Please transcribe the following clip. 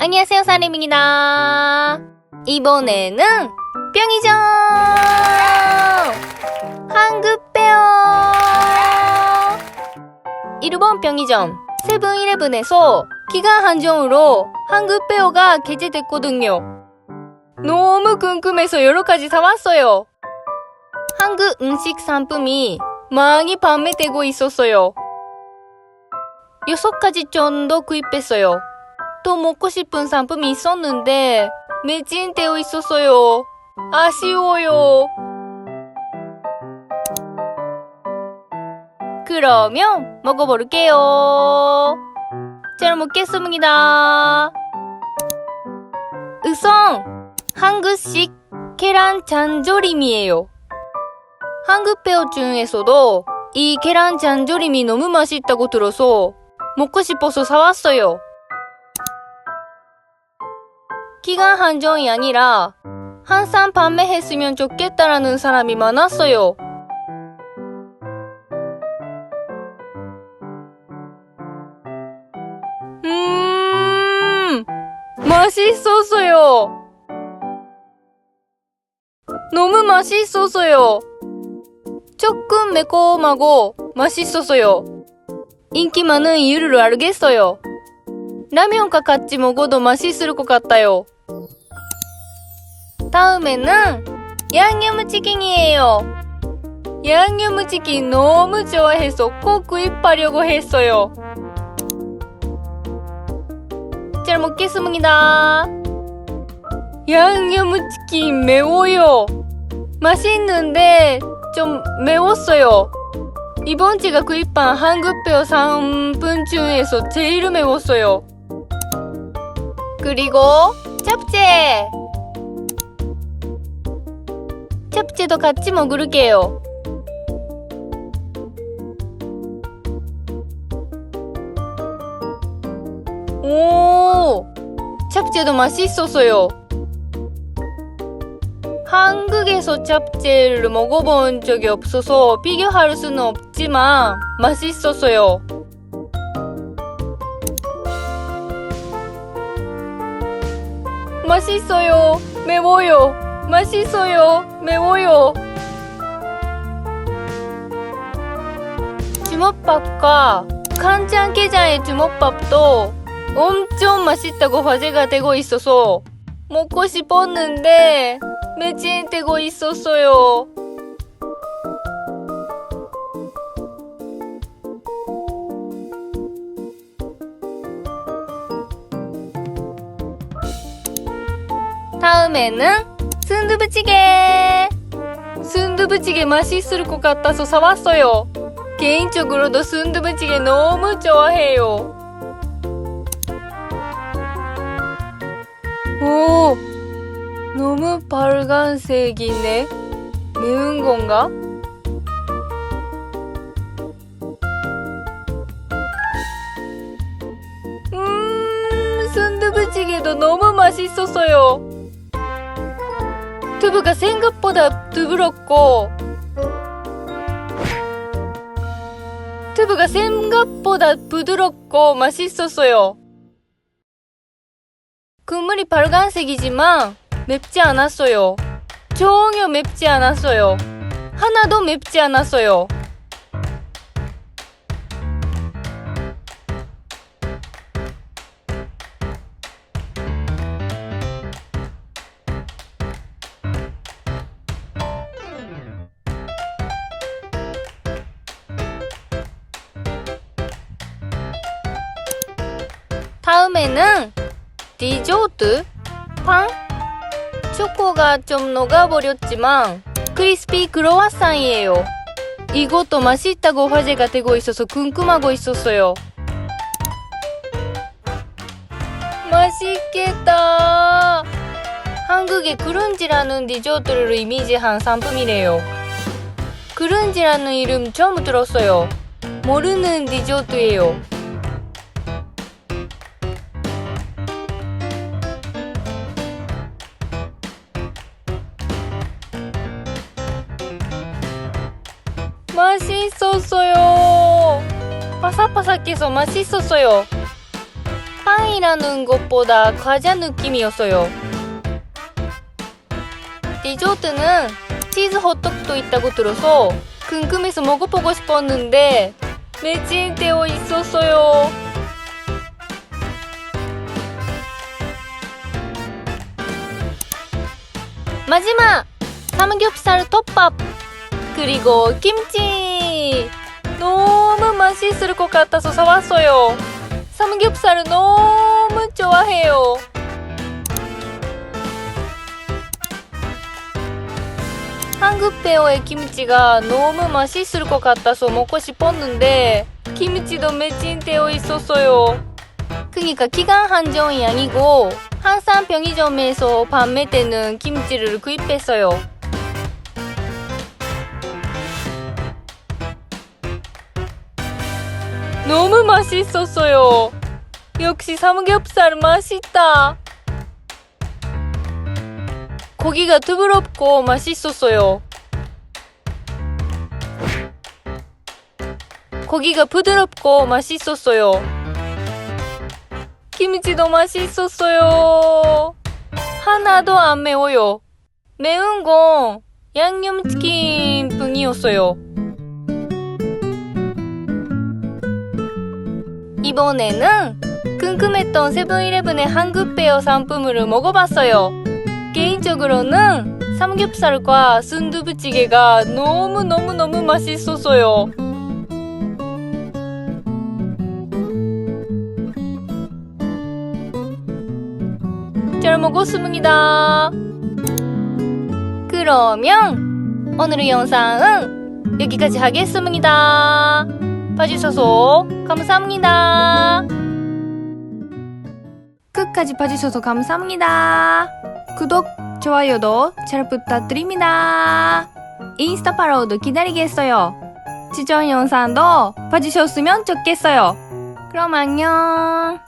안녕하세요, 사림입니다. 이번에는 뿅이죠! 한국배어! 일본 편의점 세븐일레븐에서 기간 한정으로 한국배어가 개재됐거든요. 너무 궁금해서 여러 가지 사왔어요. 한국 음식 상품이 많이 판매되고 있었어요. 여섯 가지 정도 구입했어요. 또 먹고 싶은 상품이 있었는데 매진되어 있었어요. 아쉬워요. 그러면 먹어볼게요. 잘 먹겠습니다. 우선 한국식 계란 잔조림이에요. 한국 배우 중에서도 이 계란 잔조림이 너무 맛있다고 들어서 먹고 싶어서 사왔어요. 기간 한정이 아니라 항상 판매했으면 좋겠다라는 사람이 많았어요. 음, 맛있었어요. 너무 맛있었어요. 조금 매콤하고 맛있었어요. 인기 많은 이유를 알겠어요. 라면과 같이 먹어도 맛있을 것 같아요. 다음에는 양념치킨이에요. 양념치킨 너무 좋아해서 꼭 구입하려고 했어요. 잘 먹겠습니다. 양념치킨 매워요. 맛있는데 좀 매웠어요. 이번 제가 구입한 한국배어 상품 중에서 제일 매웠어요. 그리고 잡채! 잡채도 같이 먹을게요. 오! 잡채도 맛있었어요. 한국에서 잡채를 먹어본 적이 없어서 비교할 수는 없지만 맛있었어요. 맛있어요. 매워요. 맛있어요. 매워요. 주먹밥과 간장게장의 주먹밥도 엄청 맛있다고 화제가 되고 있어서 먹고 싶었는데 매진되고 있었어요. 다음에는 순두부찌개! 순두부찌개 맛있을 것 같아서 사왔어요. 개인적으로도 순두부찌개 너무 좋아해요. 오, 너무 빨간색이네. 매운 건가? 음, 순두부찌개도 너무 맛있었어요. 두부가 생각보다 부드럽고, 두부가 생각보다 부드럽고 맛있었어요. 국물이 빨간색이지만 맵지 않았어요. 전혀 맵지 않았어요. 하나도 맵지 않았어요. 다음에는 디저트? 빵? 초코가 좀 녹아버렸지만 크리스피 크로와상이에요. 이것도 맛있다고 화제가 되고 있어서 궁금하고 있었어요. 맛있겠다. 한국의 그룬지라는 디저트를 이미지한 상품이래요. 그룬지라는 이름 처음 들었어요. 모르는 디저트예요. 맛있었어요. 바삭바삭해서 맛있었어요. 빵이라는 것보다 과자 느낌이었어요. 디저트는 치즈 호떡도 있다고 들어서 궁금해서 먹어보고 싶었는데 매진되어 있었어요. 마지막 삼겹살 덮밥 그리고 김치 너무 맛있을 것 같아서 사왔어요. 삼겹살을 너무 좋아해요. 한국 배우의 김치가 너무 맛있을 것 같아서 먹고 싶었는데 김치도 매진되어 있었어요. 그니까 기간 한정이 아니고 항상 편의점에서 판매되는 김치를 구입했어요. 너무 맛있었어요. 역시 삼겹살 맛있다. 고기가 두부럽고 맛있었어요. 고기가 부드럽고 맛있었어요. 김치도 맛있었어요. 하나도 안 매워요. 매운 건 양념치킨 뿐이었어요. 이번에는 궁금했던 세븐일레븐의 한국 베어 상품을 먹어봤어요. 개인적으로는 삼겹살과 순두부찌개가 너무너무너무 맛있었어요. 잘 먹었습니다. 그러면 오늘의 영상은 여기까지 하겠습니다. 봐주셔서 감사합니다. 끝까지 봐주셔서 감사합니다. 구독, 좋아요도 잘 부탁드립니다. 인스타 팔로우도 기다리겠어요. 지전 영상도 봐주셨으면 좋겠어요. 그럼 안녕.